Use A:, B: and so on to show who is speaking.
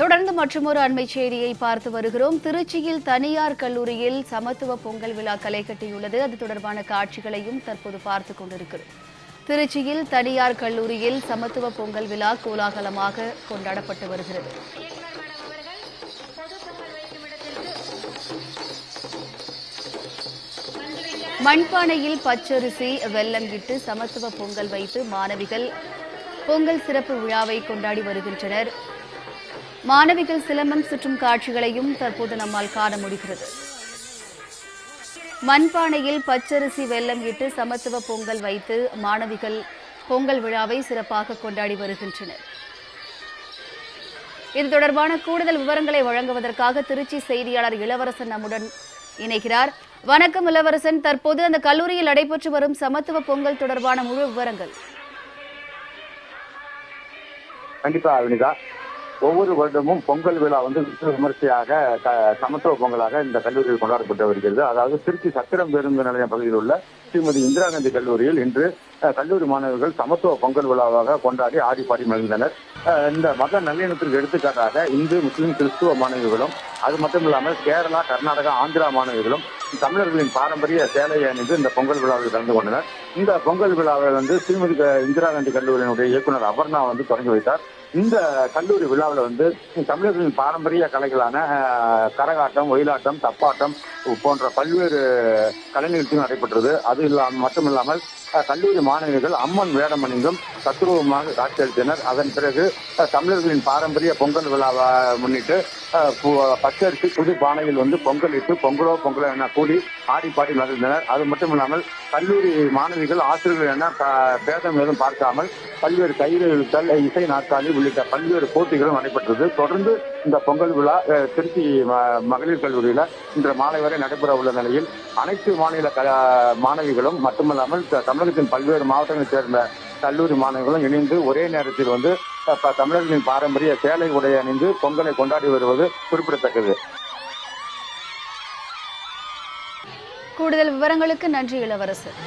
A: தொடர்ந்து மற்றொரு அண்மை செய்தியை பார்த்து வருகிறோம். திருச்சியில் தனியார் கல்லூரியில் சமத்துவ பொங்கல் விழா களை கட்டியுள்ளது. அது தொடர்பான காட்சிகளையும் தற்போது பார்த்து கொண்டிருக்கிறோம். திருச்சியில் தனியார் கல்லூரியில் சமத்துவ பொங்கல் விழா கோலாகலமாக கொண்டாடப்பட்டு வருகிறது. மண்பானையில் பச்சரிசி வெல்லம் இட்டு சமத்துவ பொங்கல் வைத்து மாணவிகள் பொங்கல் சிறப்பு விழாவை கொண்டாடி வருகின்றனர். மாணவிகள் சிலம்பம் சுற்றும் காட்சிகளையும் தற்போது நம்மால் காண முடிகிறது. மண்பானையில் பச்சரிசி வெல்லம் இட்டு சமத்துவ பொங்கல் வைத்து மாணவிகள் பொங்கல் விழாவை சிறப்பாக கொண்டாடி வருகின்றனர். இது தொடர்பான கூடுதல் விவரங்களை வழங்குவதற்காக திருச்சி செய்தியாளர் இளவரசன் நம்முடன் இணைகிறார். வணக்கம் இளவரசன். தற்போது அந்த கல்லூரியில் நடைபெற்று வரும் சமத்துவ பொங்கல் தொடர்பான முழு விவரங்கள்.
B: கண்டிப்பா ஒவ்வொரு வருடமும் பொங்கல் விழா வந்து விமர்சையாக சமத்துவ பொங்கலாக இந்த கல்லூரியில் கொண்டாடப்பட்டு வருகிறது. அதாவது திருச்சி சத்திரம் பேருந்து நிலையம் பகுதியில் உள்ள ஸ்ரீமதி இந்திரா காந்தி கல்லூரியில் இன்று கல்லூரி மாணவர்கள் சமத்துவ பொங்கல் விழாவாக கொண்டாடி ஆடி பாடி மகிழ்ந்தனர். இந்த மத நல்லிணத்திற்கு எடுத்துக்காட்டாக இந்து முஸ்லிம் கிறிஸ்துவ மாணவிகளும் அது மட்டும் இல்லாமல் கேரளா கர்நாடகா ஆந்திரா மாணவிகளும் தமிழர்களின் பாரம்பரிய சேலையை அணிந்து இந்த பொங்கல் விழாவில் கலந்து கொண்டனர். இந்த பொங்கல் விழாவை வந்து ஸ்ரீமதி இந்திரா காந்தி கல்லூரியினுடைய இயக்குனர் அபர்ணா வந்து தொடங்கி வைத்தார். இந்த கல்லூரி விழாவில் வந்து தமிழர்களின் பாரம்பரிய கலைகளான கரகாட்டம் ஒயிலாட்டம் தப்பாட்டம் போன்ற பல்வேறு கலை நிகழ்ச்சிகள் நடைபெற்றது. அது இல்லாமல் மட்டும் இல்லாமல் கல்லூரி மாணவிகள் அம்மன் வேடம் அணிந்தும் தத்துருவமாக காட்சியளித்தனர். அதன் பிறகு தமிழர்களின் பாரம்பரிய பொங்கல் விழாவை முன்னிட்டு பச்சரிசி புது பானையில் வந்து பொங்கல் இட்டு பொங்கலோ பொங்கலோ என கூடி ஆடி பாடி மகிழ்ந்தனர். அது மட்டும் இல்லாமல் கல்லூரி மாணவிகள் ஆசிரியர்கள் என ப- பேதம் ஏதும் பார்க்காமல் பல்வேறு கயிறு இழுத்தல் இசை நாற்காலி உள்ளிட்ட பல்வேறு போட்டிகளும் நடைபெற்றது. தொடர்ந்து இந்த பொங்கல் விழா திருச்சி மகளிர் கல்லூரியில இன்று மாலை வரை நடைபெற உள்ள நிலையில் அனைத்து மாநில க- மாணவிகளும் மட்டுமல்லாமல் தமிழகத்தின் பல்வேறு மாவட்டங்களைச் சேர்ந்த கல்லூரி மாணவர்களும் இணைந்து ஒரே நேரத்தில் வந்து தமிழர்களின் பாரம்பரிய சேலை உடை அணிந்து பொங்கலை கொண்டாடி வருவது குறிப்பிடத்தக்கது.
A: கூடுதல் விவரங்களுக்கு நன்றி இளவரசர்.